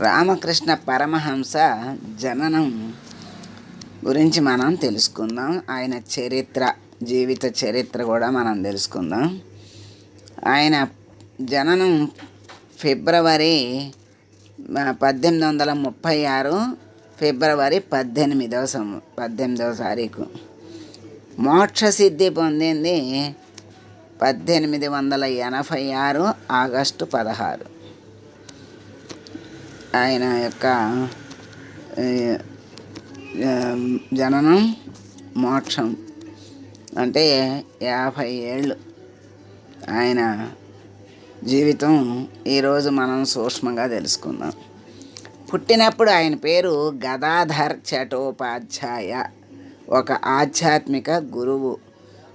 రామకృష్ణ పరమహంస జననం గురించి మనం తెలుసుకుందాం. ఆయన చరిత్ర జీవిత చరిత్ర కూడా మనం తెలుసుకుందాం. ఆయన జననం ఫిబ్రవరి పద్దెనిమిది వందల ముప్పై ఆరు ఫిబ్రవరి పద్దెనిమిదవ సం పద్దెనిమిదవ తారీఖు. మోక్ష సిద్ధి పొందింది పద్దెనిమిది వందల ఎనభై ఆరు ఆగస్టు పదహారు. ఆయన యొక్క జననం మోక్షం. అంటే యాభై ఏళ్ళు ఆయన జీవితం ఈరోజు మనం సూక్ష్మంగా తెలుసుకుందాం. పుట్టినప్పుడు ఆయన పేరు గదాధర్ చటోపాధ్యాయ ఒక ఆధ్యాత్మిక గురువు.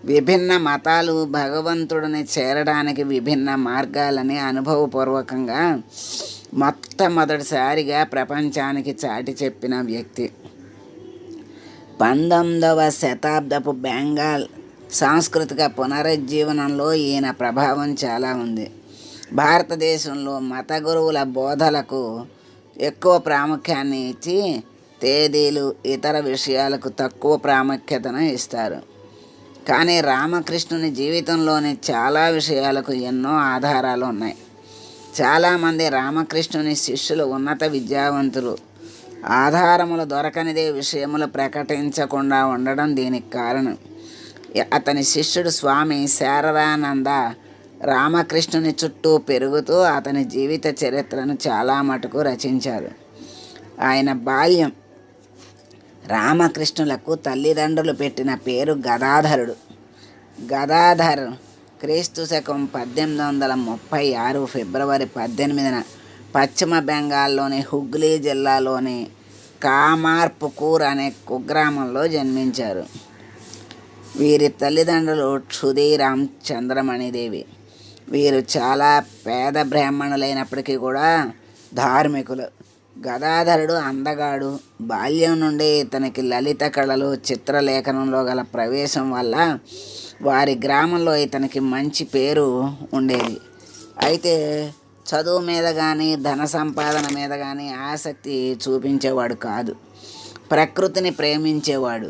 విభిన్న మతాలు భగవంతుడిని చేరడానికి విభిన్న మార్గాలని అనుభవపూర్వకంగా మొట్టమొదటిసారిగా ప్రపంచానికి చాటి చెప్పిన వ్యక్తి. పంతొమ్మిదవ శతాబ్దపు బెంగాల్ సాంస్కృతిక పునరుజ్జీవనంలో ఈయన ప్రభావం చాలా ఉంది. భారతదేశంలో మత గురువుల బోధలకు ఎక్కువ ప్రాముఖ్యాన్ని ఇచ్చి తేదీలు ఇతర విషయాలకు తక్కువ ప్రాముఖ్యతను ఇస్తారు. కానీ రామకృష్ణుని జీవితంలోని చాలా విషయాలకు ఎన్నో ఆధారాలు ఉన్నాయి. చాలామంది రామకృష్ణుని శిష్యులు ఉన్నత విద్యావంతులు. ఆధారములు దొరకనిదే విషయములు ప్రకటించకుండా ఉండడం దీనికి కారణం. అతని శిష్యుడు స్వామి శారదానంద రామకృష్ణుని చుట్టూ పెరుగుతూ అతని జీవిత చరిత్రను చాలా మటుకు రచించారు ఆయన బాల్యం రామకృష్ణులకు తల్లిదండ్రులు పెట్టిన పేరు గదాధరుడు. గదాధర్ క్రీస్తు శకం పద్దెనిమిది వందల ముప్పై ఆరు ఫిబ్రవరి పద్దెనిమిదిన పశ్చిమ బెంగాల్లోని హుగ్లీ జిల్లాలోని కామార్పుకూర్ అనే కుగ్రామంలో జన్మించారు. వీరి తల్లిదండ్రులు క్షుదీరామ్ చంద్రమణిదేవి వీరు చాలా పేద బ్రాహ్మణులైనప్పటికీ కూడా ధార్మికులు. గదాధరుడు అందగాడు. బాల్యం నుండి ఇతనికి లలిత కళలు చిత్రలేఖనంలో గల ప్రవేశం వల్ల వారి గ్రామంలో ఇతనికి మంచి పేరు ఉండేది. అయితే చదువు మీద కానీ ధన సంపాదన మీద కానీ ఆసక్తి చూపించేవాడు కాదు. ప్రకృతిని ప్రేమించేవాడు.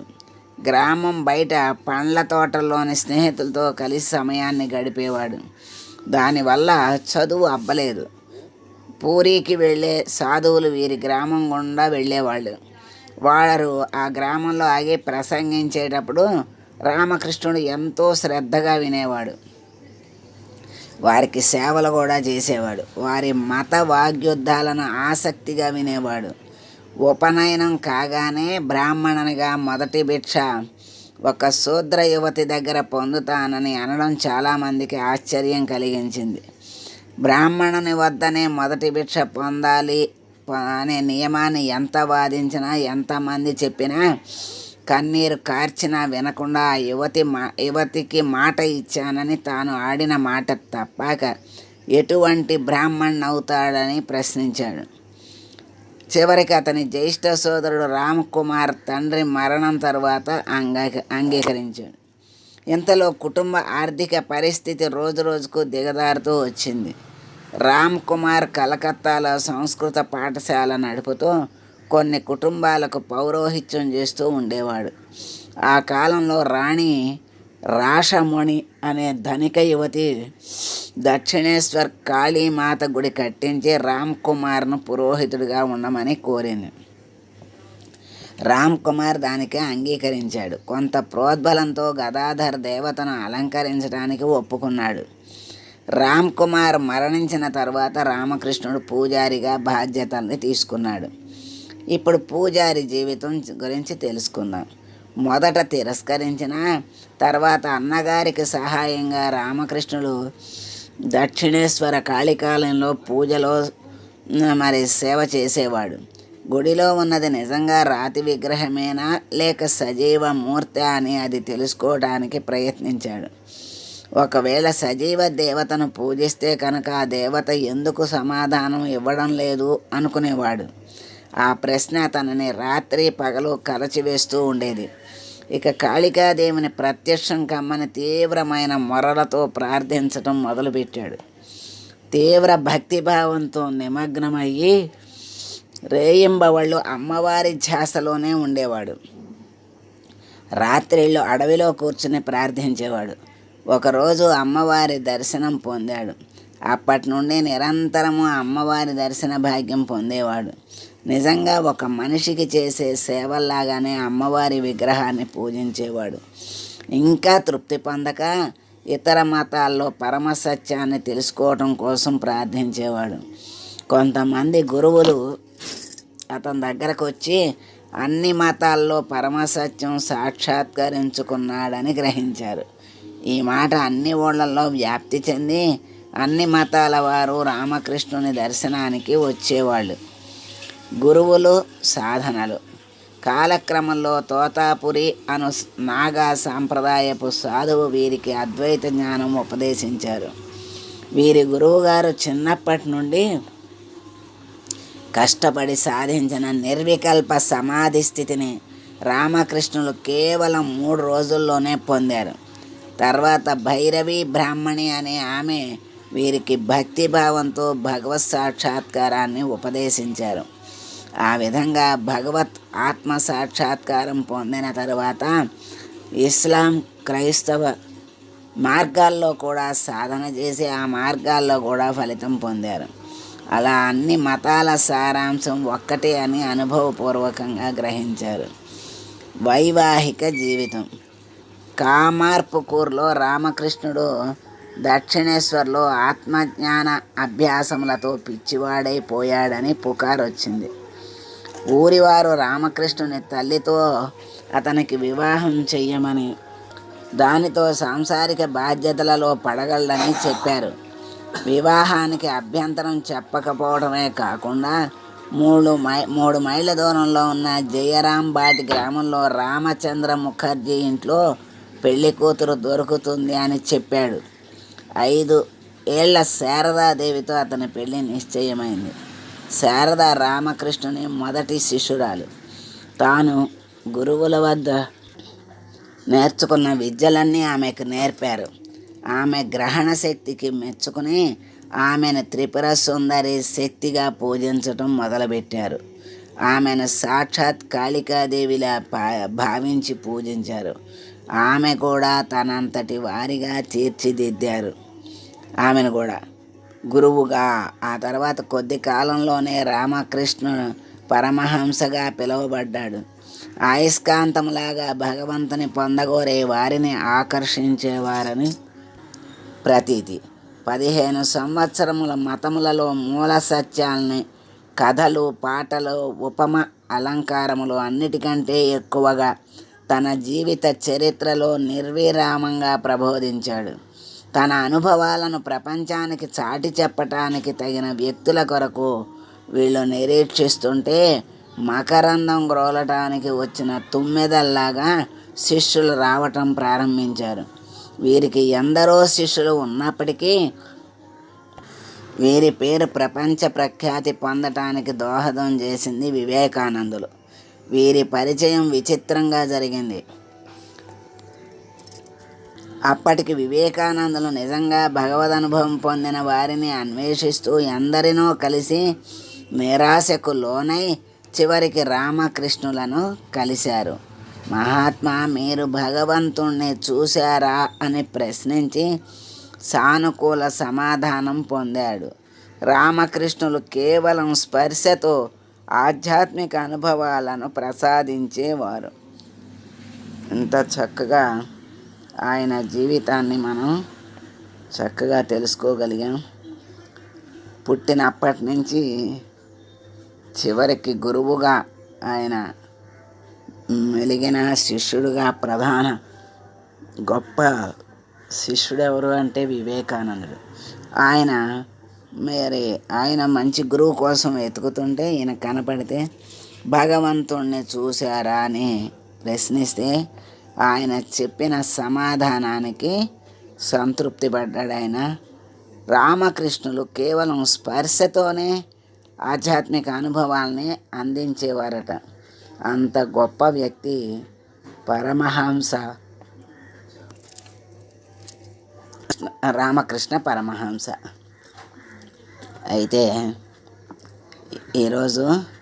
గ్రామం బయట పండ్ల తోటల్లోని స్నేహితులతో కలిసి సమయాన్ని గడిపేవాడు. దానివల్ల చదువు అబ్బలేదు. పూరికి వెళ్ళే సాధువులు వీరి గ్రామం గుండా వెళ్ళేవాళ్ళు. వారు ఆ గ్రామంలో ఆగి ప్రసంగించేటప్పుడు రామకృష్ణుడు ఎంతో శ్రద్ధగా వినేవాడు. వారికి సేవలు కూడా చేసేవాడు. వారి మత వాగ్యుద్ధాలను ఆసక్తిగా వినేవాడు. ఉపనయనం కాగానే బ్రాహ్మణునిగా మొదటి భిక్ష ఒక శూద్ర యువతి దగ్గర పొందుతానని అనడం చాలామందికి ఆశ్చర్యం కలిగించింది. బ్రాహ్మణుని వద్దనే మొదటి భిక్ష పొందాలి అనే నియమాన్ని ఎంత వాదించినా ఎంతమంది చెప్పినా కన్నీరు కార్చినా వినకుండా ఆ యువతి మా యువతికి మాట ఇచ్చానని తాను ఆడిన మాట తప్పాక ఎటువంటి బ్రాహ్మణ్ అవుతాడని ప్రశ్నించాడు. చివరికి అతని జ్యేష్ఠ సోదరుడు రామ్ కుమార్ తండ్రి మరణం తర్వాత అంగీక అంగీకరించాడు. ఇంతలో కుటుంబ ఆర్థిక పరిస్థితి రోజు రోజుకు దిగదారుతూ వచ్చింది. రామ్ కుమార్ కలకత్తాలో సంస్కృత పాఠశాల నడుపుతూ కొన్ని కుటుంబాలకు పౌరోహిత్యం చేస్తూ ఉండేవాడు. ఆ కాలంలో రాణి రాషమణి అనే ధనిక యువతి దక్షిణేశ్వర్ కాళీమాత గుడి కట్టించి రామ్ కుమార్ను పురోహితుడిగా ఉండమని కోరింది. రామ్ కుమార్ దానికి అంగీకరించాడు. కొంత ప్రోద్బలంతో గదాధర్ దేవతను అలంకరించడానికి ఒప్పుకున్నాడు. రామ్ కుమార్ మరణించిన తర్వాత రామకృష్ణుడు పూజారిగా బాధ్యతల్ని తీసుకున్నాడు. ఇప్పుడు పూజారి జీవితం గురించి తెలుసుకుందాం. మొదట తిరస్కరించిన తర్వాత అన్నగారికి సహాయంగా రామకృష్ణుడు దక్షిణేశ్వర కాళికాలయంలో పూజలో మరి సేవ చేసేవాడు. గుడిలో ఉన్నది నిజంగా రాతి విగ్రహమేనా లేక సజీవ మూర్తి అని అది తెలుసుకోవడానికి ప్రయత్నించాడు. ఒకవేళ సజీవ దేవతను పూజిస్తే కనుక ఆ దేవత ఎందుకు సమాధానం ఇవ్వడం లేదు అనుకునేవాడు. ఆ ప్రశ్న తనని రాత్రి పగలు కలచివేస్తూ ఉండేది. ఇక కాళికాదేవిని ప్రత్యక్షం కమ్మని తీవ్రమైన మొరలతో ప్రార్థించటం మొదలుపెట్టాడు. తీవ్ర భక్తిభావంతో నిమగ్నమయ్యి రేయింబవళ్ళు అమ్మవారి ధ్యాసలోనే ఉండేవాడు. రాత్రిళ్ళు అడవిలో కూర్చుని ప్రార్థించేవాడు. ఒకరోజు అమ్మవారి దర్శనం పొందాడు. అప్పటి నుండి నిరంతరము అమ్మవారి దర్శన భాగ్యం పొందేవాడు. నిజంగా ఒక మనిషికి చేసే సేవల్లాగానే అమ్మవారి విగ్రహాన్ని పూజించేవాడు. ఇంకా తృప్తి పొందక ఇతర మతాల్లో పరమసత్యాన్ని తెలుసుకోవటం కోసం ప్రార్థించేవాడు. కొంతమంది గురువులు అతని దగ్గరకు వచ్చి అన్ని మతాల్లో పరమసత్యం సాక్షాత్కరించుకున్నాడని గ్రహించారు. ఈ మాట అన్ని ఊళ్ళల్లో వ్యాప్తి చెంది అన్ని మతాల వారు రామకృష్ణుని దర్శనానికి వచ్చేవాళ్ళు. గురువులు సాధనలు. కాలక్రమంలో తోతాపురి అను నాగా సాంప్రదాయపు సాధువు వీరికి అద్వైత జ్ఞానం ఉపదేశించారు. వీరి గురువుగారు చిన్నప్పటి నుండి కష్టపడి సాధించిన నిర్వికల్ప సమాధి స్థితిని రామకృష్ణులు కేవలం మూడు రోజుల్లోనే పొందారు. తర్వాత భైరవి బ్రాహ్మణి అనే ఆమె వీరికి భక్తిభావంతో భగవత్ సాక్షాత్కారాన్ని ఉపదేశించారు. ఆ విధంగా భగవత్ ఆత్మ సాక్షాత్కారం పొందిన తరువాత ఇస్లాం క్రైస్తవ మార్గాల్లో కూడా సాధన చేసి ఆ మార్గాల్లో కూడా ఫలితం పొందారు. అలా అన్ని మతాల సారాంశం ఒక్కటే అని అనుభవపూర్వకంగా గ్రహించారు. వైవాహిక జీవితం. కామార్పుకూర్లో రామకృష్ణుడు దక్షిణేశ్వర్లో ఆత్మజ్ఞాన అభ్యాసములతో పిచ్చివాడైపోయాడని పుకారు వచ్చింది ఊరివారు రామకృష్ణుని తల్లితో అతనికి వివాహం చెయ్యమని దానితో సాంసారిక బాధ్యతలలో పడగలడని చెప్పారు. వివాహానికి అభ్యంతరం చెప్పకపోవడమే కాకుండా మూడు మై మూడు మైళ్ళ దూరంలో ఉన్న జయరాంబాటి గ్రామంలో రామచంద్ర ముఖర్జీ ఇంట్లో పెళ్ళి కూతురు దొరుకుతుంది అని చెప్పాడు. ఐదు ఏళ్ళ శారదాదేవితో అతని పెళ్ళి నిశ్చయమైంది. శారద రామకృష్ణుని మొదటి శిష్యురాలు. తాను గురువుల వద్ద నేర్చుకున్న విద్యలన్నీ ఆమెకు నేర్పారు. ఆమె గ్రహణ శక్తికి మెచ్చుకుని ఆమెను త్రిపుర సుందరి శక్తిగా పూజించటం మొదలుపెట్టారు. ఆమెను సాక్షాత్ కాళికాదేవిలా భావించి పూజించారు. ఆమె కూడా తనంతటి వారిగా తీర్చిదిద్దారు. ఆమెను కూడా గురువుగా. ఆ తర్వాత కొద్ది కాలంలోనే రామకృష్ణుడు పరమహంసగా పిలువబడ్డాడు. ఆయస్కాంతంలాగా భగవంతుని పొందగోరే వారిని ఆకర్షించేవారని ప్రతీతి. పదిహేను సంవత్సరముల మతములలో మూల సత్యాల్ని కథలు పాటలు ఉపమ అలంకారములు అన్నిటికంటే ఎక్కువగా తన జీవిత చరిత్రలో నిర్విరామంగా ప్రబోధించాడు. తన అనుభవాలను ప్రపంచానికి చాటి చెప్పటానికి తగిన వ్యక్తుల కొరకు వీళ్ళు నిరీక్షిస్తుంటే మకరందం గ్రోలటానికి వచ్చిన తుమ్మెదల్లాగా శిష్యులు రావటం ప్రారంభించారు. వీరికి ఎందరో శిష్యులు ఉన్నప్పటికీ వీరి పేరు ప్రపంచ ప్రఖ్యాతి పొందటానికి దోహదం చేసింది వివేకానందులు. వీరి పరిచయం విచిత్రంగా జరిగింది. అప్పటికి వివేకానందులు నిజంగా భగవద్ అనుభవం పొందిన వారిని అన్వేషిస్తూ ఎందరినో కలిసి నిరాశకు లోనై చివరికి రామకృష్ణులను కలిశారు. మహాత్మా మీరు భగవంతుణ్ణి చూశారా అని ప్రశ్నించి సానుకూల సమాధానం పొందాడు. రామకృష్ణులు కేవలం స్పర్శతో ఆధ్యాత్మిక అనుభవాలను ప్రసాదించేవారు. ఇంత చక్కగా ఆయన జీవితాన్ని మనం చక్కగా తెలుసుకోగలిగాం. పుట్టినప్పటి నుంచి చివరికి గురువుగా ఆయన మెలిగిన శిష్యుడుగా ప్రధాన గొప్ప శిష్యుడు ఎవరు అంటే వివేకానందుడు. ఆయన మరి ఆయన మంచి గురువు కోసం వెతుకుతుంటే ఈయన కనపడితే భగవంతుణ్ణి చూశారా అని ప్రశ్నిస్తే ఆయన చెప్పిన సమాధానానికి సంతృప్తి పడ్డాడు ఆయన. రామకృష్ణులు కేవలం స్పర్శతోనే ఆధ్యాత్మిక అనుభవాల్ని అందించేవారట. అంత గొప్ప వ్యక్తి పరమహంస. రామకృష్ణ పరమహంస. అయితే ఈరోజు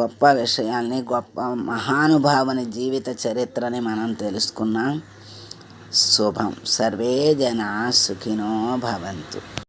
గొప్ప విషయాల్ని గొప్ప మహానుభావుని జీవిత చరిత్రని మనం తెలుసుకున్నాం. శుభం. సర్వే జనా సుఖినో భవంతు.